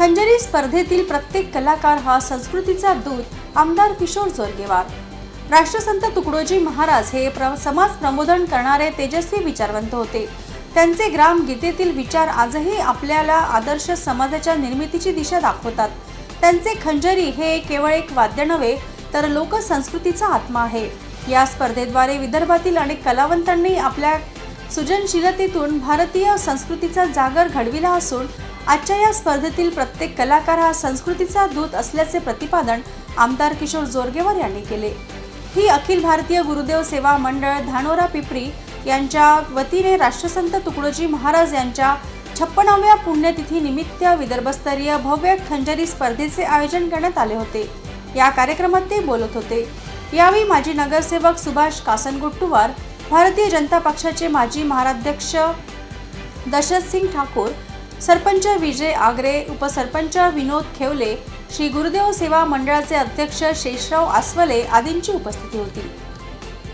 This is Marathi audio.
खंजरी स्पर्धेतील प्रत्येक कलाकार हा संस्कृतीचा दूत आमदार किशोर जोरगेवार. राष्ट्रसंत तुकडोजी महाराज हे प्र समाज प्रबोधन करणारे तेजस्वी विचारवंत होते. त्यांचे ग्राम गीतेतील विचार आजही आपल्याला आदर्श समाजाच्या निर्मितीची दिशा दाखवतात. त्यांचे खंजरी हे केवळ एक वाद्य नव्हे तर लोकसंस्कृतीचा आत्मा आहे. या स्पर्धेद्वारे विदर्भातील अनेक कलावंतांनी आपल्या सृजनशीलतेतून भारतीय संस्कृतीचा जागर घडविला असून आजच्या या स्पर्धेतील प्रत्येक कलाकार हा संस्कृतीचा दूत असल्याचे प्रतिपादन आमदार किशोर जोरगेवार यांनी केले. ही अखिल भारतीय गुरुदेव सेवा मंडळ धानोरा पिपरी यांच्या वतीने राष्ट्रसंत तुकडोजी महाराज यांच्या छप्पनाव्या पुण्यतिथी निमित्त विदर्भस्तरीय भव्य खंजरी स्पर्धेचे आयोजन करण्यात आले होते. या कार्यक्रमात ते बोलत होते. यावेळी माजी नगरसेवक सुभाष कासनगुट्टुवार भारतीय जनता पक्षाचे माजी महाराध्यक्ष दशरथ सिंग ठाकूर सरपंच विजय आगरे उपसरपंच विनोद खेवले श्री गुरुदेव सेवा मंडळाचे अध्यक्ष शेषराव आसवले आदींची उपस्थिती होती.